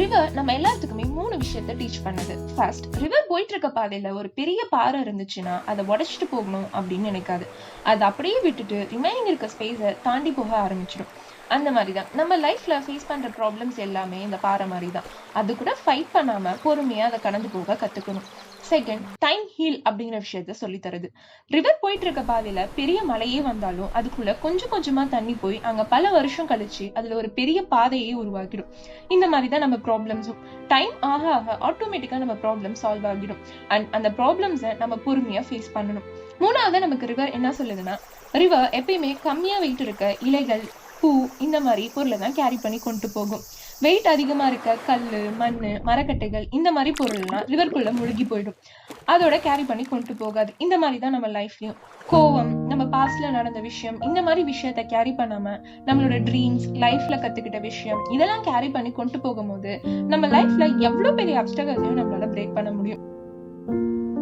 River நம்ம எல்லாத்துக்குமே மூணு விஷயத்த டீச் பண்ணுது. ஃபர்ஸ்ட் ரிவர் போயிட்டு இருக்க பாதையில ஒரு பெரிய பாறை இருந்துச்சுன்னா அதை உடச்சிட்டு போகணும் அப்படின்னு நினைக்காது. அதை அப்படியே விட்டுட்டு ரிமைனிங் இருக்க ஸ்பேஸை தாண்டி போக ஆரம்பிச்சிடும் அந்த மாதிரி தான் நம்ம லைஃப்ல ஃபேஸ் பண்ற ப்ராப்ளம்ஸ் எல்லாமே இந்த பாறை மாதிரி தான் அது கூட ஃபைட் பண்ணாம பொறுமையா அதை கடந்து போக கத்துக்கணும். செகண்ட் டைம் ஹீல் அப்படிங்கிற விஷயத்த சொல்லி தருது. ரிவர் போயிட்டு இருக்க பாதையில பெரிய மலையே வந்தாலும் அதுக்குள்ள கொஞ்சம் கொஞ்சமா தண்ணி போய் அங்க பல வருஷம் கழிச்சு அதுல ஒரு பெரிய பாதையே உருவாக்கிடும். இந்த மாதிரி தான் நம்ம ப்ராப்ளம்ஸும் டைம் ஆக ஆக ஆட்டோமேட்டிக்கா நம்ம ப்ராப்ளம் சால்வ் ஆகிடும். அண்ட் அந்த ப்ராப்ளம்ஸை நம்ம பொறுமையா ஃபேஸ் பண்ணணும். மூணாவது நமக்கு ரிவர் என்ன சொல்லுதுன்னா ரிவர் எப்பயுமே கம்மியா வெயிட் இருக்க இலைகள் பூ இந்த மாதிரி பொருளை தான் கேரி பண்ணி கொண்டு போகும். வெயிட் அதிகமா இருக்க கல் மண் மரக்கட்டைகள் இந்த மாதிரி பொருள்லாம் ரிவர்க்குள்ளே முழுகி போயிடும். அதோட கேரி பண்ணி கொண்டு போகாது. இந்த மாதிரி தான் நம்ம லைஃப்லையும் கோவம் பாஸ்ட்ல நடந்த விஷயம் இந்த மாதிரி விஷயத்த கேரி பண்ணாம நம்மளோட ட்ரீம்ஸ் லைஃப்ல கத்துக்கிட்ட விஷயம் இதெல்லாம் கேரி பண்ணி கொண்டு போகும்போது நம்ம லைஃப்ல எவ்வளவு பெரிய அப்டகல்ஸையும் நம்மளால பிரேக் பண்ண முடியும்.